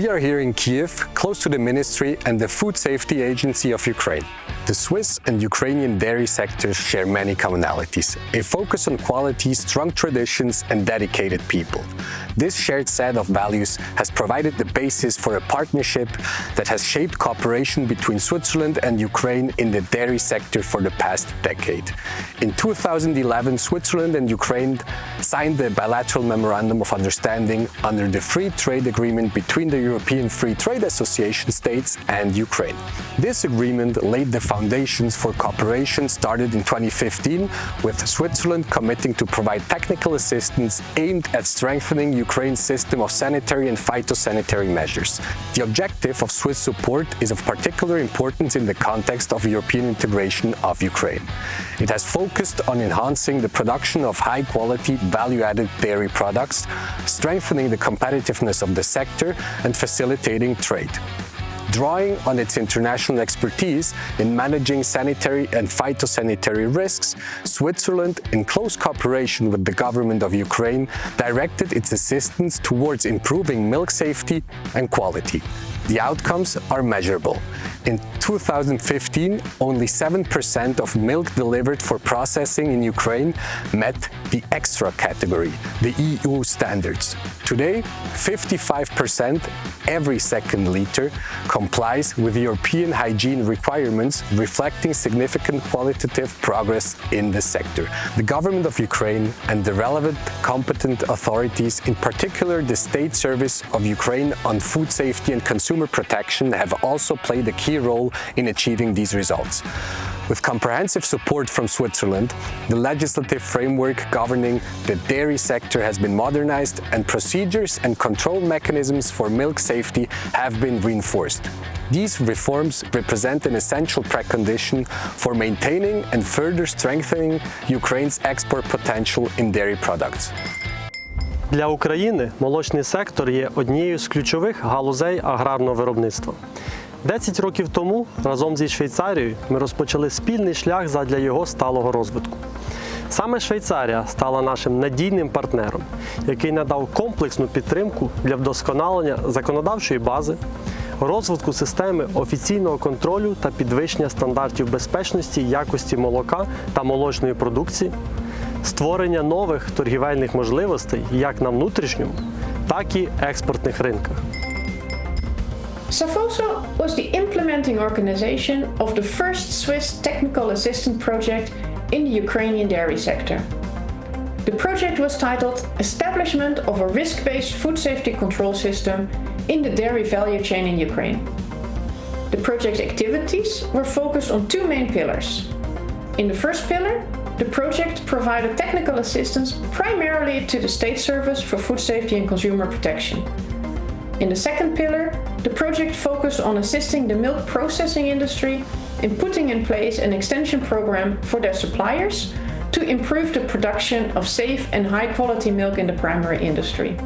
We are here in Kiev, close to the ministry and the Food Safety Agency of Ukraine. The Swiss and Ukrainian dairy sectors share many commonalities a focus on quality, strong traditions, and dedicated people. This shared set of values has provided the basis for a partnership that has shaped cooperation between Switzerland and Ukraine in the dairy sector for the past decade. In 2011, Switzerland and Ukraine signed the bilateral memorandum of understanding under the free trade agreement between the European Free Trade Association states and Ukraine. This agreement laid the foundations for cooperation started in 2015 with Switzerland committing to provide technical assistance aimed at strengthening Ukraine's system of sanitary and phytosanitary measures. The objective of Swiss support is of particular importance in the context of European integration of Ukraine. It has focused on enhancing the production of high quality, value added dairy products, strengthening the competitiveness of the sector, and facilitating trade. Drawing on its international expertise in managing sanitary and phytosanitary risks, Switzerland, in close cooperation with the government of Ukraine, directed its assistance towards improving milk safety and quality. The outcomes are measurable. In 2015, only 7% of milk delivered for processing in Ukraine met the extra category, the EU standards. Today, 55%, every second liter, complies with European hygiene requirements, reflecting significant qualitative progress in the sector. The government of Ukraine and the relevant competent authorities, in particular the State Service of Ukraine on Food Safety and Consumer Protection, have also played a key role in achieving these results. With comprehensive support from Switzerland, the legislative framework governing the dairy sector has been modernized and procedures and control mechanisms for milk safety have been reinforced. These reforms represent an essential precondition for maintaining and further strengthening Ukraine's export potential in dairy products. Для України молочний сектор є однією з ключових галузей аграрного виробництва. 10 років тому разом зі Швейцарією ми розпочали спільний шлях задля його сталого розвитку. Саме Швейцарія стала нашим надійним партнером, який надав комплексну підтримку для вдосконалення законодавчої бази, розвитку системи офіційного контролю та підвищення стандартів безпечності, якості молока та молочної продукції, створення нових торгівельних можливостей як на внутрішньому, так і експортних ринках. Safoso was the implementing organization of the first Swiss technical assistance project in the Ukrainian dairy sector. The project was titled Establishment of a Risk Based Food Safety Control System in the Dairy Value Chain in Ukraine. The project's activities were focused on two main pillars. In the first pillar, the project provided technical assistance primarily to the State Service for Food Safety and Consumer Protection. In the second pillar, the project focused on assisting the milk processing industry in putting in place an extension program for their suppliers to improve the production of safe and high quality milk in the primary industry.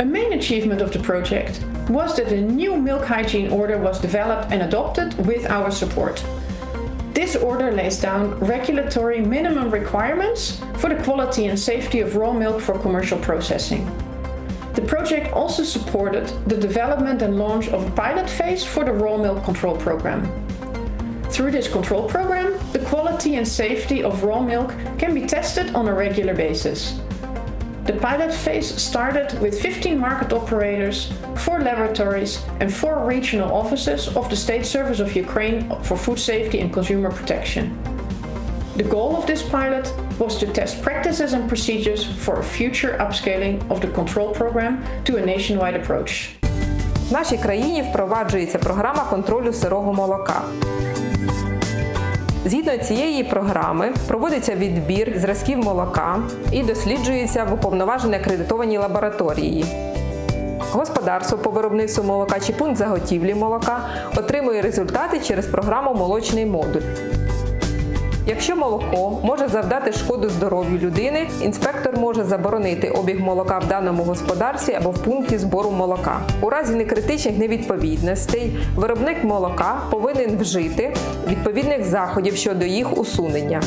A main achievement of the project was that a new milk hygiene order was developed and adopted with our support. This order lays down regulatory minimum requirements for the quality and safety of raw milk for commercial processing. The project also supported the development and launch of a pilot phase for the raw milk control program. Through this control program, the quality and safety of raw milk can be tested on a regular basis. The pilot phase started with 15 market operators, 4 laboratories, and 4 regional offices of the State Service of Ukraine for Food Safety and Consumer Protection. The goal of this pilot was to test practices and procedures for a future upscaling of the control program to a nationwide approach. В нашій країні впроваджується програма контролю сирого молока. Згідно цієї програми проводиться відбір зразків молока і досліджується в уповноваженій акредитованій лабораторії. Господарство по виробництву молока чи пункт заготівлі молока отримує результати через програму Молочний модуль. Якщо молоко може завдати шкоду здоров'ю людини, інспектор може заборонити обіг молока в даному господарстві або в пункті збору молока. У разі некритичних невідповідностей виробник молока повинен вжити відповідних заходів щодо їх усунення.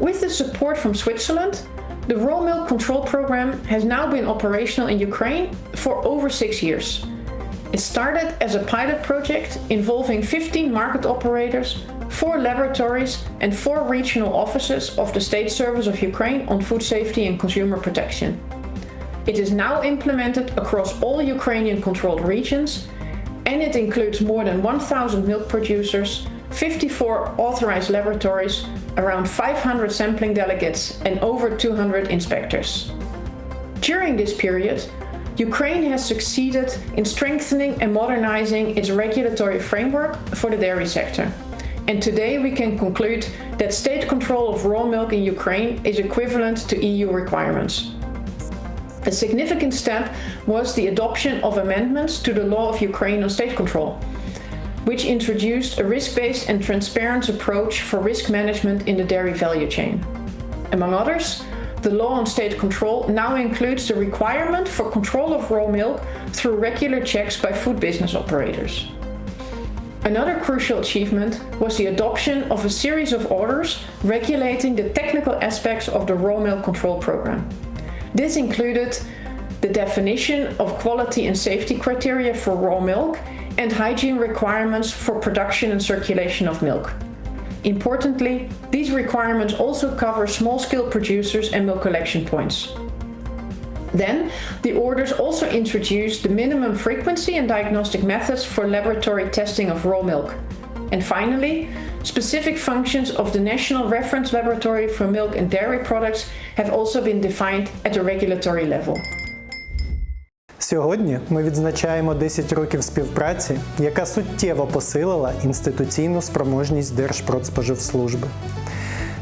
With the support from Switzerland, The raw milk control program has now been operational in Ukraine for over six years. It started as a pilot project involving 15 market operators, four laboratories, and four regional offices of the State Service of Ukraine on food safety and consumer protection. It is now implemented across all Ukrainian controlled regions and it includes more than 1,000 milk producers, 54 authorized laboratories, around 500 sampling delegates, and over 200 inspectors. During this period, Ukraine has succeeded in strengthening and modernizing its regulatory framework for the dairy sector. And today we can conclude that state control of raw milk in Ukraine is equivalent to EU requirements. A significant step was the adoption of amendments to the law of Ukraine on state control, which introduced a risk based and transparent approach for risk management in the dairy value chain. Among others, the law on state control now includes the requirement for control of raw milk through regular checks by food business operators. Another crucial achievement was the adoption of a series of orders regulating the technical aspects of the raw milk control program. This included the definition of quality and safety criteria for raw milk and hygiene requirements for production and circulation of milk. Importantly, these requirements also cover small scale producers and milk collection points. Then, the orders also introduced the minimum frequency and diagnostic methods for laboratory testing of raw milk. And finally, specific functions of the National Reference Laboratory for Milk and Dairy Products have also been defined at a regulatory level. Сьогодні ми відзначаємо 10 років співпраці, яка суттєво посилила інституційну спроможність Держпродспоживслужби.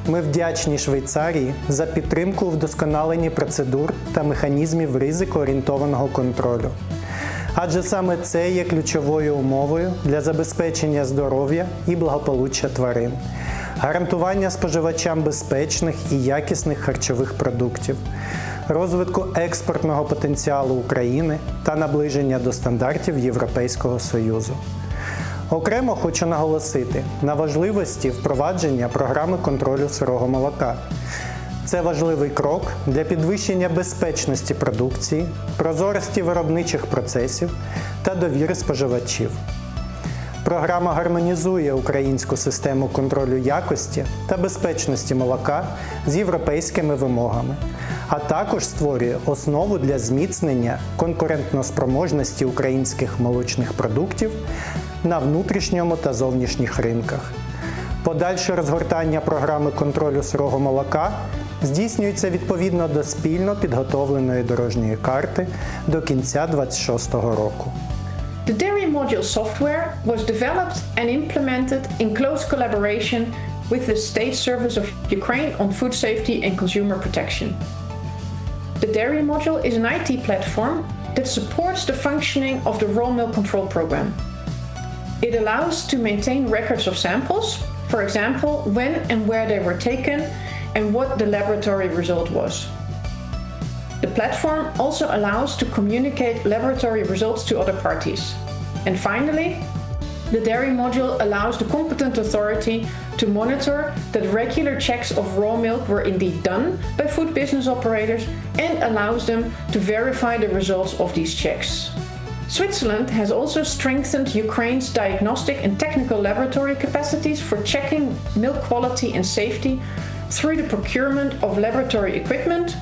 Ми вдячні Швейцарії за підтримку у вдосконаленні процедур та механізмів ризикоорієнтованого контролю. Адже саме це є ключовою умовою для забезпечення здоров'я і благополуччя тварин, гарантування споживачам безпечних і якісних харчових продуктів, розвитку експортного потенціалу України та наближення до стандартів Європейського Союзу. Окремо хочу наголосити на важливості впровадження програми контролю сирого молока. Це важливий крок для підвищення безпечності продукції, прозорості виробничих процесів та довіри споживачів. Програма гармонізує українську систему контролю якості та безпечності молока з європейськими вимогами, а також створює основу для зміцнення конкурентноспроможності українських молочних продуктів на внутрішньому та зовнішніх ринках. Подальше розгортання програми контролю сирого молока здійснюється відповідно до спільно підготовленої дорожньої карти до кінця 2026 року. The Dairy Module software was developed and implemented in close collaboration with the State Service of Ukraine on food safety and consumer protection. The Dairy Module is an IT platform that supports the functioning of the raw milk control program. It allows to maintain records of samples, for example, when and where they were taken and what the laboratory result was. The platform also allows to communicate laboratory results to other parties. And finally, the dairy module allows the competent authority to monitor that regular checks of raw milk were indeed done by food business operators and allows them to verify the results of these checks. Switzerland has also strengthened Ukraine's diagnostic and technical laboratory capacities for checking milk quality and safety through the procurement of laboratory equipment,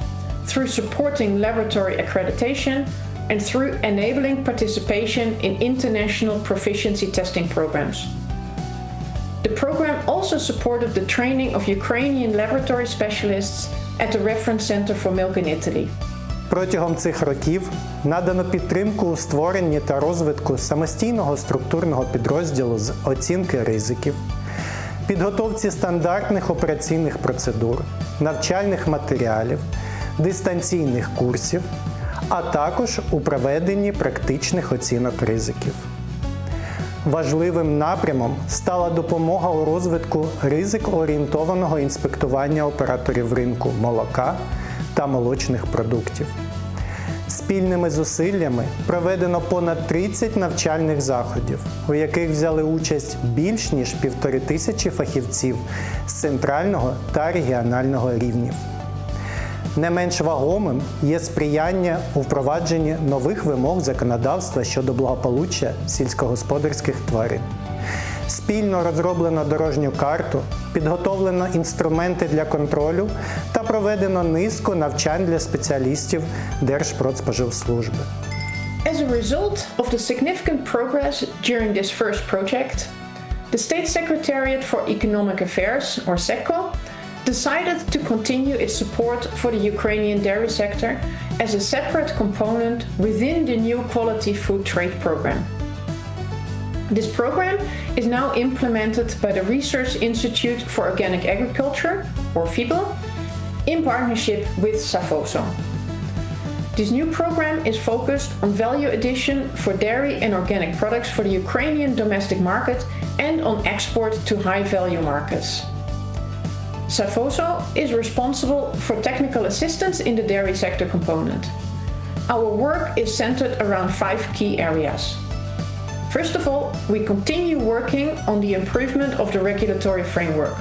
through supporting laboratory accreditation, and through enabling participation in international proficiency testing programs. The program also supported the training of Ukrainian laboratory specialists at the Reference Center for Milk in Italy. Протягом цих років надано підтримку у створенні та розвитку самостійного структурного підрозділу з оцінки ризиків, підготовці стандартних операційних процедур, навчальних матеріалів, дистанційних курсів, а також у проведенні практичних оцінок ризиків. Важливим напрямом стала допомога у розвитку ризик-орієнтованого інспектування операторів ринку молока та молочних продуктів. Спільними зусиллями проведено понад 30 навчальних заходів, у яких взяли участь більш ніж півтори тисячі фахівців з центрального та регіонального рівнів. Не менш вагомим є сприяння у впровадженні нових вимог законодавства щодо благополуччя сільськогосподарських тварин. Спільно розроблено дорожню карту, підготовлено інструменти для контролю та проведено низку навчань для спеціалістів Держпродспоживслужби. As a result of the significant progress during this first project, the State Secretariat for Economic Affairs, or SECO, decided to continue its support for the Ukrainian dairy sector as a separate component within the new Quality Food Trade Program. This program is now implemented by the Research Institute for Organic Agriculture, or FIBO, in partnership with Safoso. This new program is focused on value addition for dairy and organic products for the Ukrainian domestic market and on export to high value markets. Safoso is responsible for technical assistance in the dairy sector component. Our work is centered around five key areas. First of all, we continue working on the improvement of the regulatory framework.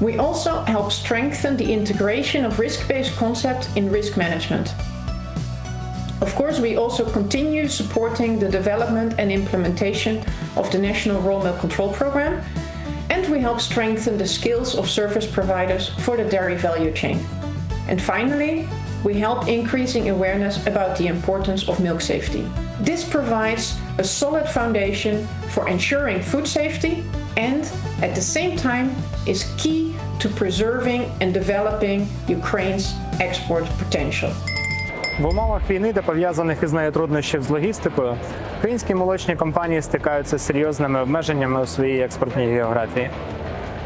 We also help strengthen the integration of risk based concept in risk management. Of course, we also continue supporting the development and implementation of the National Raw Milk Control Program, and we help strengthen the skills of service providers for the dairy value chain. And finally, we help increasing awareness about the importance of milk safety. This provides a solid foundation for ensuring food safety and, at the same time, is key to preserving and developing Ukraine's export potential. В умовах війни та пов'язаних із нею труднощів з логістикою, українські молочні компанії стикаються з серйозними обмеженнями у своїй експортній географії.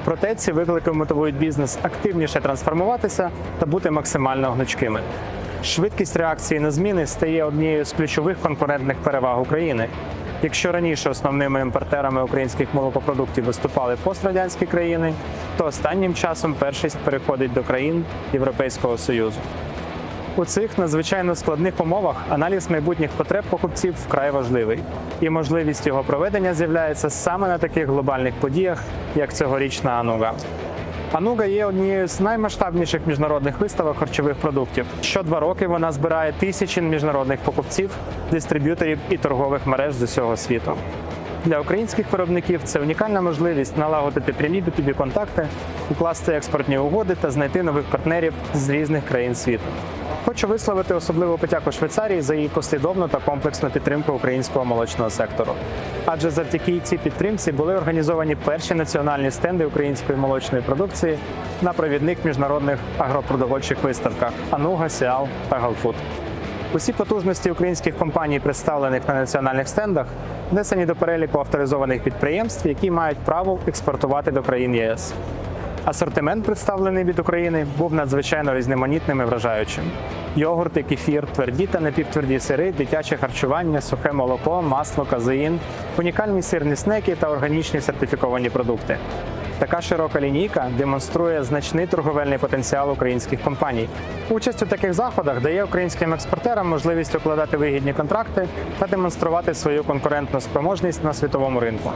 Проте ці виклики мотивують бізнес активніше трансформуватися та бути максимально гнучкими. Швидкість реакції на зміни стає однією з ключових конкурентних переваг України. Якщо раніше основними імпортерами українських молокопродуктів виступали пострадянські країни, то останнім часом першість переходить до країн Європейського Союзу. У цих надзвичайно складних умовах аналіз майбутніх потреб покупців вкрай важливий, і можливість його проведення з'являється саме на таких глобальних подіях, як цьогорічна Ануга. Ануга є однією з наймасштабніших міжнародних виставок харчових продуктів. Що два роки вона збирає тисячі міжнародних покупців, дистриб'юторів і торгових мереж з усього світу. Для українських виробників це унікальна можливість налагодити прямі B2B контакти, укласти експортні угоди та знайти нових партнерів з різних країн світу. Хочу висловити особливу подяку Швейцарії за її послідовну та комплексну підтримку українського молочного сектору. Адже завдяки цій підтримці були організовані перші національні стенди української молочної продукції на провідних міжнародних агропродовольчих виставках Ануга, Сіал та Галфуд. Усі потужності українських компаній, представлених на національних стендах, внесені до переліку авторизованих підприємств, які мають право експортувати до країн ЄС. Асортимент, представлений від України, був надзвичайно різноманітним і вражаючим: йогурти, кефір, тверді та напівтверді сири, дитяче харчування, сухе молоко, масло, казеїн, унікальні сирні снеки та органічні сертифіковані продукти. Така широка лінійка демонструє значний торговельний потенціал українських компаній. Участь у таких заходах дає українським експортерам можливість укладати вигідні контракти та демонструвати свою конкурентну спроможність на світовому ринку.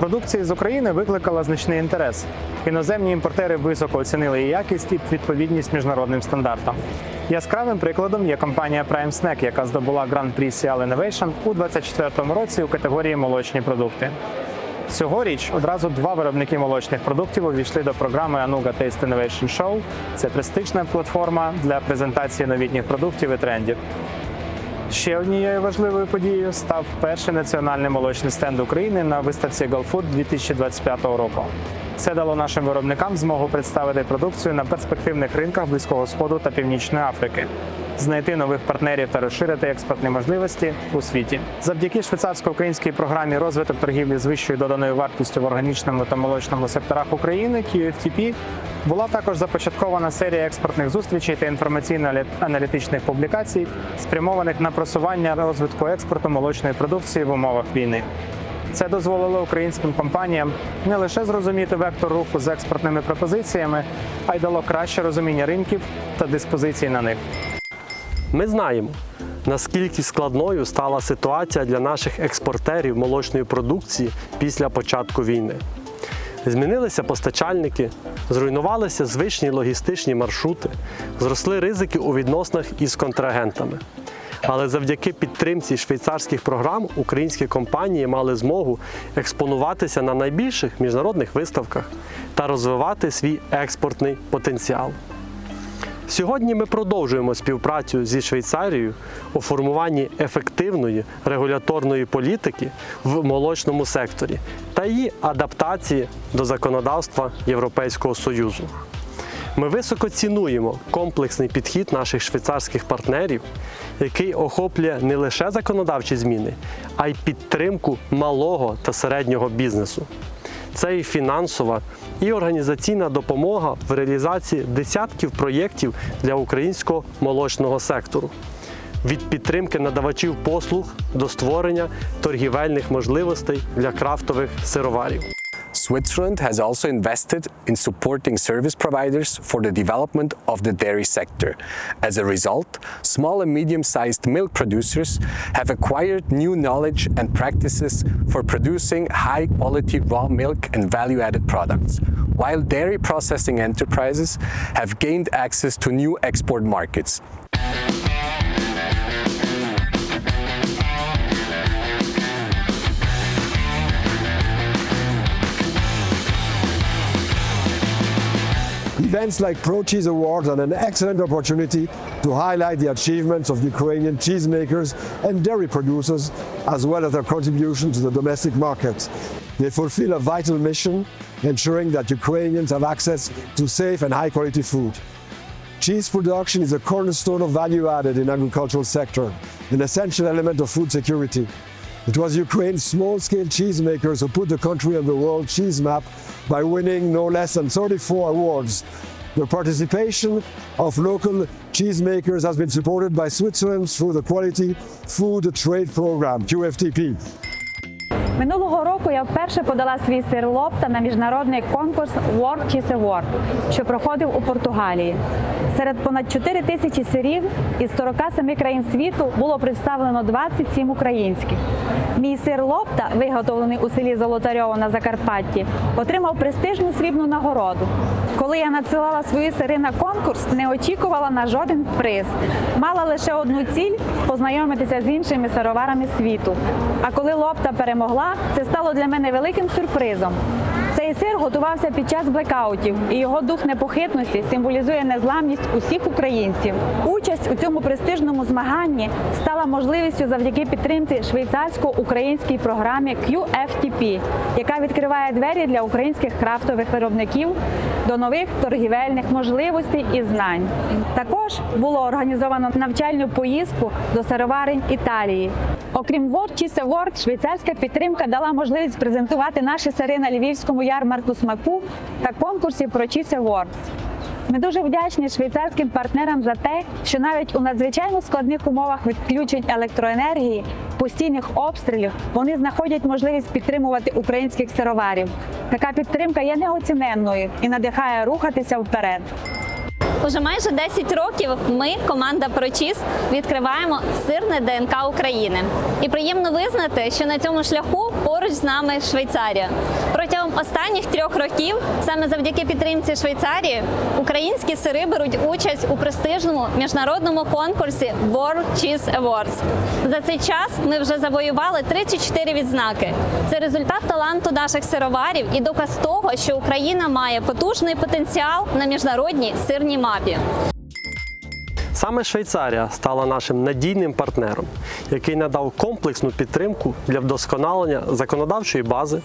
Продукція з України викликала значний інтерес. Іноземні імпортери високо оцінили її якість і відповідність міжнародним стандартам. Яскравим прикладом є компанія Prime Snack, яка здобула Grand-Prix Cial Innovation у 2024 році у категорії молочні продукти. Цьогоріч одразу два виробники молочних продуктів увійшли до програми Anuga Taste Innovation Show. Це престижна платформа для презентації новітніх продуктів і трендів. Ще однією важливою подією став перший національний молочний стенд України на виставці GoFood 2025 року. Це дало нашим виробникам змогу представити продукцію на перспективних ринках Близького Сходу та Північної Африки, знайти нових партнерів та розширити експортні можливості у світі. Завдяки швейцарсько-українській програмі розвиток торгівлі з вищою доданою вартістю в органічному та молочному секторах України QFTP була також започаткована серія експортних зустрічей та інформаційно-аналітичних публікацій, спрямованих на просування розвитку експорту молочної продукції в умовах війни. Це дозволило українським компаніям не лише зрозуміти вектор руху з експортними пропозиціями, а й дало краще розуміння ринків та диспозицій на них. Ми знаємо, наскільки складною стала ситуація для наших експортерів молочної продукції після початку війни. Змінилися постачальники, зруйнувалися звичні логістичні маршрути, зросли ризики у відносинах із контрагентами. Але завдяки підтримці швейцарських програм українські компанії мали змогу експонуватися на найбільших міжнародних виставках та розвивати свій експортний потенціал. Сьогодні ми продовжуємо співпрацю зі Швейцарією у формуванні ефективної регуляторної політики в молочному секторі та її адаптації до законодавства Європейського Союзу. Ми високо цінуємо комплексний підхід наших швейцарських партнерів, який охоплює не лише законодавчі зміни, а й підтримку малого та середнього бізнесу. Це і фінансова, і організаційна допомога в реалізації десятків проєктів для українського молочного сектору. Від підтримки надавачів послуг до створення торгівельних можливостей для крафтових сироварів. Switzerland has also invested in supporting service providers for the development of the dairy sector. As a result, small and medium sized milk producers have acquired new knowledge and practices for producing high quality raw milk and value added products, while dairy processing enterprises have gained access to new export markets. Events like Pro Cheese Awards are an excellent opportunity to highlight the achievements of Ukrainian cheesemakers and dairy producers, as well as their contribution to the domestic market. They fulfill a vital mission, ensuring that Ukrainians have access to safe and high quality food. Cheese production is a cornerstone of value added in agricultural sector, an essential element of food security. It was Ukraine's small-scale cheesemakers who put the country on the world cheese map by winning no less than 34 awards. The participation of local cheesemakers has been supported by Switzerland through the Quality Food Trade Program, QFTP. Минулого року я вперше подала свій сир лопта на міжнародний конкурс World Cheese Award, що проходив у Португалії. Серед понад 4 тисячі сирів із 47 країн світу було представлено 27 українських. Мій сир лопта, виготовлений у селі Золотарьово на Закарпатті, отримав престижну срібну нагороду. Коли я надсилала свої сири на конкурс, не очікувала на жоден приз. Мала лише одну ціль познайомитися з іншими сироварами світу. А коли лопта перемогла, це стало для мене великим сюрпризом. Цей сир готувався під час блекаутів, і його дух непохитності символізує незламність усіх українців. Участь у цьому престижному змаганні стала можливістю завдяки підтримці швейцарсько-українській програмі QFTP, яка відкриває двері для українських крафтових виробників до нових торгівельних можливостей і знань. Також було організовано навчальну поїздку до сироварень Італії. Окрім Cheese Award, швейцарська підтримка дала можливість презентувати наші сири на львівському ярмарку смаку та конкурсі про Cheese Awards. Ми дуже вдячні швейцарським партнерам за те, що навіть у надзвичайно складних умовах відключень електроенергії, постійних обстрілів, вони знаходять можливість підтримувати українських сироварів. Така підтримка є неоціненною і надихає рухатися вперед. Уже майже 10 років ми, команда Прочіс, відкриваємо сирне ДНК України. І приємно визнати, що на цьому шляху поруч з нами Швейцарія. Протягом останніх трьох років, саме завдяки підтримці Швейцарії, українські сири беруть участь у престижному міжнародному конкурсі World Cheese Awards. За цей час ми вже завоювали 34 відзнаки. Це результат таланту наших сироварів і доказ того, що Україна має потужний потенціал на міжнародній сирній мапі. Саме Швейцарія стала нашим надійним партнером, який надав комплексну підтримку для вдосконалення законодавчої бази,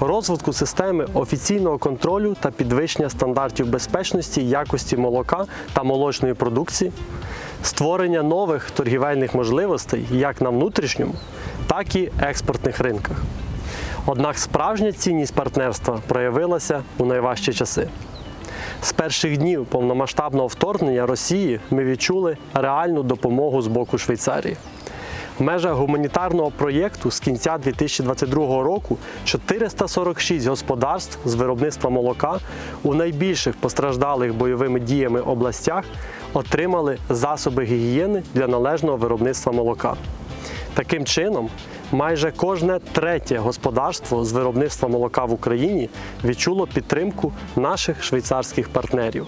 розвитку системи офіційного контролю та підвищення стандартів безпечності якості молока та молочної продукції, створення нових торгівельних можливостей як на внутрішньому, так і експортних ринках. Однак справжня цінність партнерства проявилася у найважчі часи. З перших днів повномасштабного вторгнення Росії ми відчули реальну допомогу з боку Швейцарії. В межах гуманітарного проєкту з кінця 2022 року 446 господарств з виробництва молока у найбільших постраждалих бойовими діями областях отримали засоби гігієни для належного виробництва молока. Таким чином, майже кожне третє господарство з виробництва молока в Україні відчуло підтримку наших швейцарських партнерів,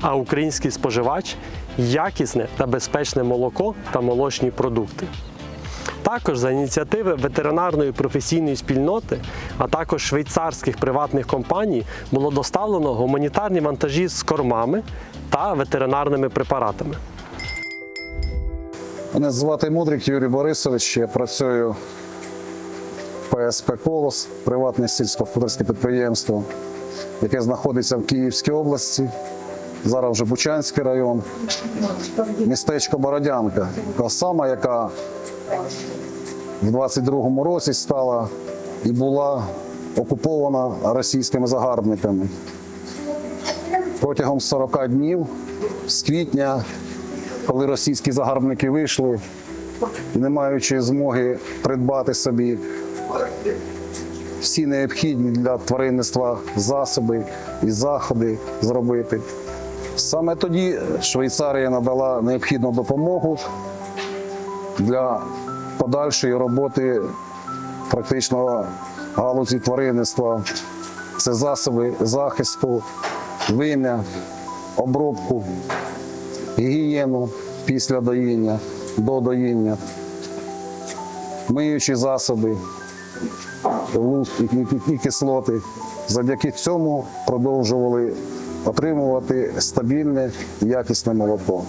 а український споживач якісне та безпечне молоко та молочні продукти. Також за ініціативи ветеринарної професійної спільноти, а також швейцарських приватних компаній було доставлено гуманітарні вантажі з кормами та ветеринарними препаратами. Мене звати Мудрик Юрій Борисович. Я працюю в ПСП Колос, приватне сільськогосподарське підприємство, яке знаходиться в Київській області. Зараз вже Бучанський район, містечко Бородянка, та сама, яка в 22-му році стала і була окупована російськими загарбниками. Протягом 40 днів з квітня коли російські загарбники вийшли, не маючи змоги придбати собі всі необхідні для тваринництва засоби і заходи зробити. Саме тоді Швейцарія надала необхідну допомогу для подальшої роботи практично галузі тваринництва. Це засоби захисту, вим'я, обробку гігієну після доїння, до доїння, миючі засоби, і кислоти. Завдяки цьому продовжували отримувати стабільне якісне молоко.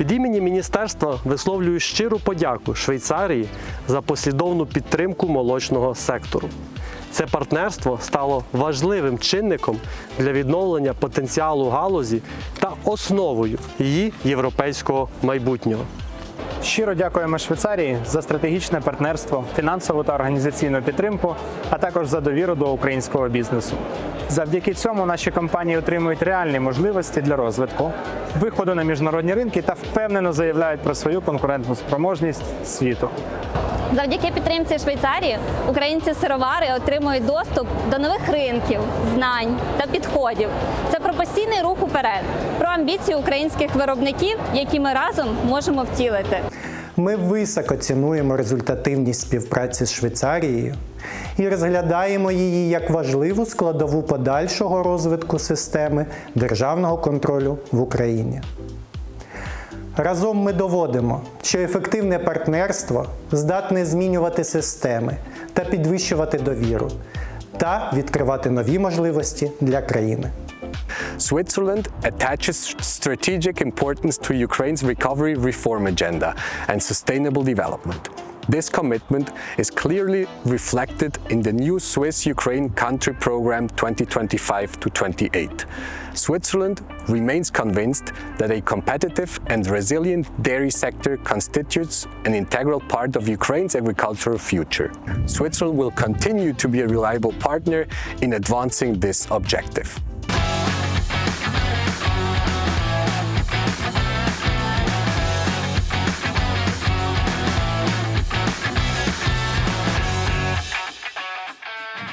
Від імені міністерства висловлюю щиру подяку Швейцарії за послідовну підтримку молочного сектору. Це партнерство стало важливим чинником для відновлення потенціалу галузі та основою її європейського майбутнього. Щиро дякуємо Швейцарії за стратегічне партнерство, фінансову та організаційну підтримку, а також за довіру до українського бізнесу. Завдяки цьому наші компанії отримують реальні можливості для розвитку, виходу на міжнародні ринки та впевнено заявляють про свою конкурентну спроможність світу. Завдяки підтримці Швейцарії українці сировари отримують доступ до нових ринків, знань та підходів. Це про постійний рух уперед, про амбіції українських виробників, які ми разом можемо втілити. Ми високо цінуємо результативність співпраці з Швейцарією і розглядаємо її як важливу складову подальшого розвитку системи державного контролю в Україні. Разом ми доводимо, що ефективне партнерство здатне змінювати системи та підвищувати довіру та відкривати нові можливості для країни. Switzerland attaches strategic importance to Ukraine's recovery reform agenda and sustainable development. This commitment is clearly reflected in the new Swiss Ukraine Country Program 2025 to 28. Switzerland remains convinced that a competitive and resilient dairy sector constitutes an integral part of Ukraine's agricultural future. Switzerland will continue to be a reliable partner in advancing this objective.